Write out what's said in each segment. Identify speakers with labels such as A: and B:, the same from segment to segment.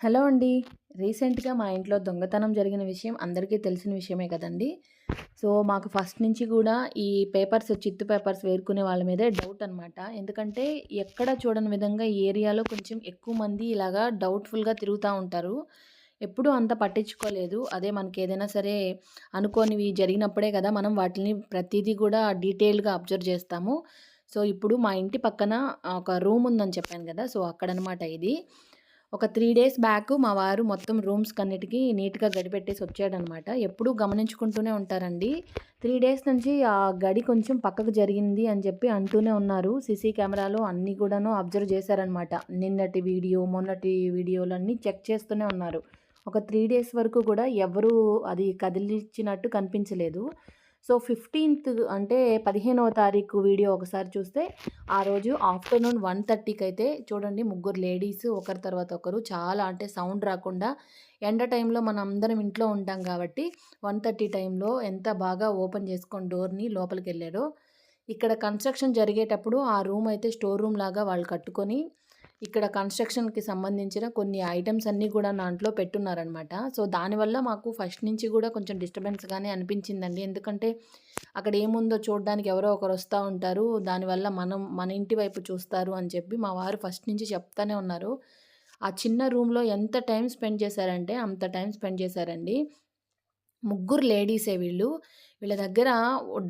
A: Hello అండి. రీసెంట్గా మా ఇంట్లో దొంగతనం జరిగిన విషయం అందరికీ తెలిసిన విషయమే కదండి. సో మాకు ఫస్ట్ నుంచి కూడా ఈ పేపర్స్ చిత్తు పేపర్స్ వేరుకునే వాళ్ళ మీదే డౌట్ అనమాట ఎందుకంటే ఎక్కడ చూడని విధంగా ఈ ఏరియాలో కొంచెం ఎక్కువ మంది ఇలాగా డౌట్ఫుల్గా తిరుగుతూ ఉంటారు. ఎప్పుడూ అంత పట్టించుకోలేదు. అదే మనకి ఏదైనా సరే అనుకోనివి జరిగినప్పుడే కదా మనం వాటిని ప్రతిదీ కూడా డీటెయిల్గా అబ్జర్వ్ చేస్తాము. సో ఇప్పుడు మా ఇంటి పక్కన ఒక రూమ్ ఉందని చెప్పాను కదా. సో అక్కడనమాట ఇది. ఒక త్రీ డేస్ బ్యాక్ మా వారు మొత్తం రూమ్స్ కన్నిటికీ నీట్గా గడిపెట్టేసి వచ్చాడనమాట. ఎప్పుడూ గమనించుకుంటూనే ఉంటారండి. త్రీ డేస్ నుంచి ఆ గడి కొంచెం పక్కకు జరిగింది అని చెప్పి అంటూనే ఉన్నారు. సీసీ కెమెరాలో అన్నీ కూడాను అబ్జర్వ్ చేశారనమాట. నిన్నటి వీడియో మొన్నటి వీడియోలు అన్నీ చెక్ చేస్తూనే ఉన్నారు. ఒక త్రీ డేస్ వరకు కూడా ఎవరు అది కదిలిచ్చినట్టు కనిపించలేదు. సో ఫిఫ్టీన్త్ అంటే పదిహేనవ తారీఖు వీడియో ఒకసారి చూస్తే ఆ రోజు ఆఫ్టర్నూన్ వన్ థర్టీకి అయితే చూడండి ముగ్గురు లేడీస్ ఒకరి తర్వాత ఒకరు చాలా అంటే సౌండ్ రాకుండా ఎండ టైంలో మనం అందరం ఇంట్లో ఉంటాం కాబట్టి వన్ థర్టీ టైంలో ఎంత బాగా ఓపెన్ చేసుకొని డోర్ని లోపలికి వెళ్ళారో ఇక్కడ కన్స్ట్రక్షన్ జరిగేటప్పుడు ఆ రూమ్ అయితే స్టోర్ రూమ్ లాగా వాళ్ళు కట్టుకొని ఇక్కడ కన్స్ట్రక్షన్కి సంబంధించిన కొన్ని ఐటమ్స్ అన్నీ కూడా దాంట్లో పెట్టున్నారనమాట సో దానివల్ల మాకు ఫస్ట్ నుంచి కూడా కొంచెం డిస్టర్బెన్స్గానే అనిపించిందండి. ఎందుకంటే అక్కడ ఏముందో చూడడానికి ఎవరో ఒకరు వస్తూ ఉంటారు. దానివల్ల మనం మన ఇంటి వైపు చూస్తారు అని చెప్పి మా వారు ఫస్ట్ నుంచి చెప్తానే ఉన్నారు. ఆ చిన్న రూమ్లో ఎంత టైం స్పెండ్ చేశారంటే అంత టైం స్పెండ్ చేశారండి. ముగ్గురు లేడీసే వీళ్ళు. వీళ్ళ దగ్గర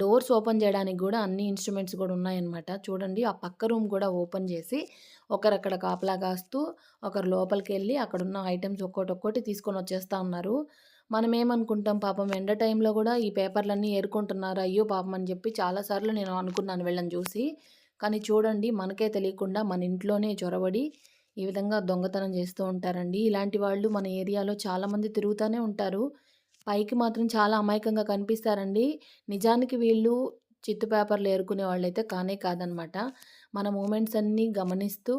A: డోర్స్ ఓపెన్ చేయడానికి కూడా అన్ని ఇన్స్ట్రుమెంట్స్ కూడా ఉన్నాయన్నమాట. చూడండి ఆ పక్క రూమ్ కూడా ఓపెన్ చేసి ఒకరు అక్కడ కాపలా కాస్తూ ఒకరు లోపలికి వెళ్ళి అక్కడ ఉన్న ఐటమ్స్ ఒక్కోటి ఒక్కోటి తీసుకొని వచ్చేస్తూ ఉన్నారు. మనం ఏమనుకుంటాం పాపం ఎండ టైంలో కూడా ఈ పేపర్లన్నీ ఏరుకుంటున్నారు. అయ్యో పాపం అని చెప్పి చాలాసార్లు నేను అనుకున్నాను వీళ్ళని చూసి. కానీ చూడండి మనకే తెలియకుండా మన ఇంట్లోనే చొరబడి ఈ విధంగా దొంగతనం చేస్తూ ఉంటారండి. ఇలాంటి వాళ్ళు మన ఏరియాలో చాలామంది తిరుగుతూనే ఉంటారు. పైకి మాత్రం చాలా అమాయకంగా కనిపిస్తారండి. నిజానికి వీళ్ళు చిత్తు పేపర్లు ఏరుకునే వాళ్ళైతే కానే కాదనమాట. మన మూమెంట్స్ అన్నీ గమనిస్తూ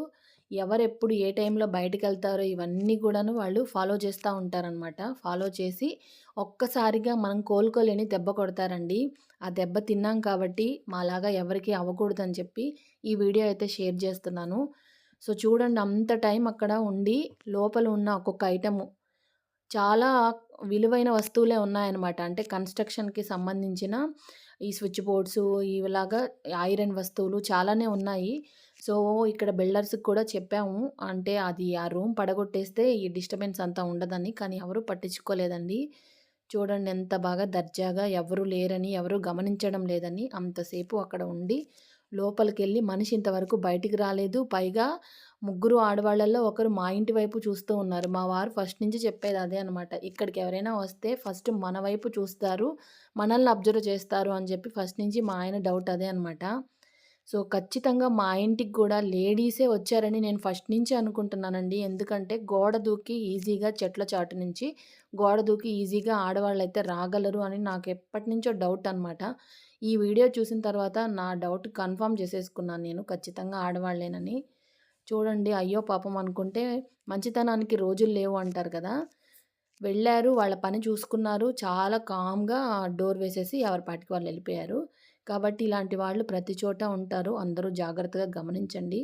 A: ఎవరెప్పుడు ఏ టైంలో బయటకు వెళ్తారో ఇవన్నీ కూడాను వాళ్ళు ఫాలో చేస్తూ ఉంటారనమాట. ఫాలో చేసి ఒక్కసారిగా మనం కోలుకోలేని దెబ్బ కొడతారండి. ఆ దెబ్బ తిన్నాం కాబట్టి మాలాగా ఎవరికి అవ్వకూడదని చెప్పి ఈ వీడియో అయితే షేర్ చేస్తున్నాను. సో చూడండి అంత టైం అక్కడ ఉండి లోపల ఉన్న ఒక్కొక్క ఐటము చాలా విలువైన వస్తువులే ఉన్నాయన్నమాట. అంటే కన్స్ట్రక్షన్కి సంబంధించిన ఈ స్విచ్ బోర్డ్స్ ఇలాగా ఐరన్ వస్తువులు చాలానే ఉన్నాయి. సో ఇక్కడ బిల్డర్స్కి కూడా చెప్పాము. అంటే అది ఆ రూమ్ పడగొట్టేస్తే ఈ డిస్టర్బెన్స్ అంతా ఉండదని. కానీ ఎవరు పట్టించుకోలేదండి. చూడండి ఎంత బాగా దర్జాగా ఎవరు లేరని ఎవరు గమనించడం లేదని అంతసేపు అక్కడ ఉండి లోపలికి వెళ్ళి మనిషి ఇంతవరకు బయటికి రాలేదు. పైగా ముగ్గురు ఆడవాళ్ళల్లో ఒకరు మా ఇంటి వైపు చూస్తూ ఉన్నారు. మా వారు ఫస్ట్ నుంచి చెప్పేది అదే అనమాట ఇక్కడికి ఎవరైనా వస్తే ఫస్ట్ మన వైపు చూస్తారు మనల్ని అబ్జర్వ్ చేస్తారు అని చెప్పి ఫస్ట్ నుంచి మా ఆయన డౌట్ అదే అనమాట సో ఖచ్చితంగా మా ఇంటికి కూడా లేడీసే వచ్చారని నేను ఫస్ట్ నుంచి అనుకుంటున్నానండి. ఎందుకంటే గోడ దూకి ఈజీగా చెట్ల చాటు నుంచి గోడ దూకి ఈజీగా ఆడవాళ్ళు అయితే రాగలరు అని నాకు ఎప్పటి నుంచో డౌట్ అనమాట ఈ వీడియో చూసిన తర్వాత నా డౌట్ కన్ఫర్మ్ చేసేసుకున్నాను నేను. ఖచ్చితంగా ఆడవాళ్ళేనని. చూడండి అయ్యో పాపం అనుకుంటే మంచితనానికి రోజులు లేవు అంటారు కదా. వెళ్ళారు వాళ్ళ పని చూసుకున్నారు. చాలా కామ్గా డోర్ వేసేసి ఎవరి పాటికి వాళ్ళు వెళ్ళిపోయారు. కాబట్టి ఇలాంటి వాళ్ళు ప్రతి చోట ఉంటారు. అందరూ జాగ్రత్తగా గమనించండి.